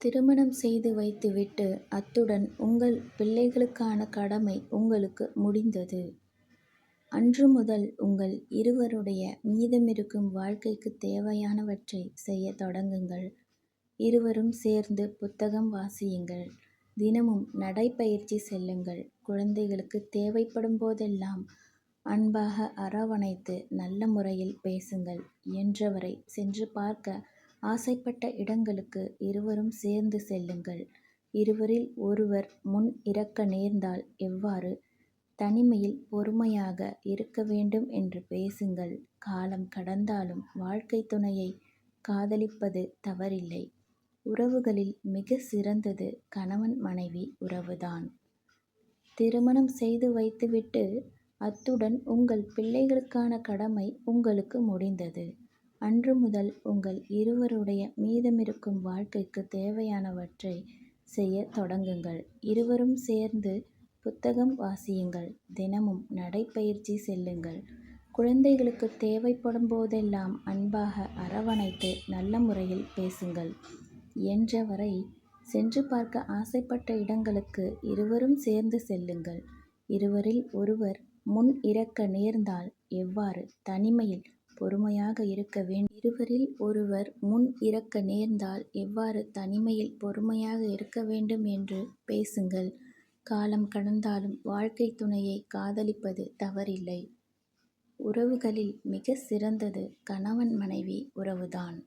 திருமணம் செய்து வைத்துவிட்டு அத்துடன் உங்கள் பிள்ளைகளுக்கான கடமை உங்களுக்கு முடிந்தது. அன்று முதல் உங்கள் இருவருடைய மீதமிருக்கும் வாழ்க்கைக்கு தேவையானவற்றை செய்ய தொடங்குங்கள். இருவரும் சேர்ந்து புத்தகம் வாசியுங்கள். தினமும் நடைப்பயிற்சி செல்லுங்கள். குழந்தைகளுக்கு தேவைப்படும் போதெல்லாம் அன்பாக அரவணைத்து நல்ல முறையில் பேசுங்கள். என்றவரை சென்று பார்க்க ஆசைப்பட்ட இடங்களுக்கு இருவரும் சேர்ந்து செல்லுங்கள். இருவரில் ஒருவர் முன் இறக்க நேர்ந்தால் எவ்வாறு தனிமையில் பொறுமையாக இருக்க வேண்டும் என்று பேசுங்கள். காலம் கடந்தாலும் வாழ்க்கைத் துணையை காதலிப்பது தவறில்லை. உறவுகளில் மிகச் சிறந்தது கணவன் மனைவி உறவுதான். திருமணம் செய்து வைத்துவிட்டு அத்துடன் உங்கள் பிள்ளைகளுக்கான கடமை உங்களுக்கு முடிந்தது. அன்று முதல் உங்கள் இருவருடைய மீதமிருக்கும் வாழ்க்கைக்குத் தேவையானவற்றைச் செய்யத் தொடங்குங்கள். இருவரும் சேர்ந்து புத்தகம் வாசியுங்கள். தினமும் நடைப்பயிற்சி செல்லுங்கள். குழந்தைகளுக்குத் தேவைப்படும்போதெல்லாம் அன்பாக அரவணைத்து நல்ல முறையில் பேசுங்கள். என்றவரை சென்று பார்க்க ஆசைப்பட்ட இடங்களுக்கு இருவரும் சேர்ந்து செல்லுங்கள். இருவரில் ஒருவர் முன் இறக்க நேர்ந்தால் எவ்வாறு தனிமையில் பொறுமையாக இருக்க வேண்டும் இருவரில் ஒருவர் முன் இறக்க நேர்ந்தால் எவ்வாறு தனிமையில் பொறுமையாக இருக்க வேண்டும் என்று பேசுங்கள். காலம் கடந்தாலும் வாழ்க்கை துணையை காதலிப்பது தவறில்லை. உறவுகளில் மிகச் சிறந்தது கணவன் மனைவி உறவுதான்.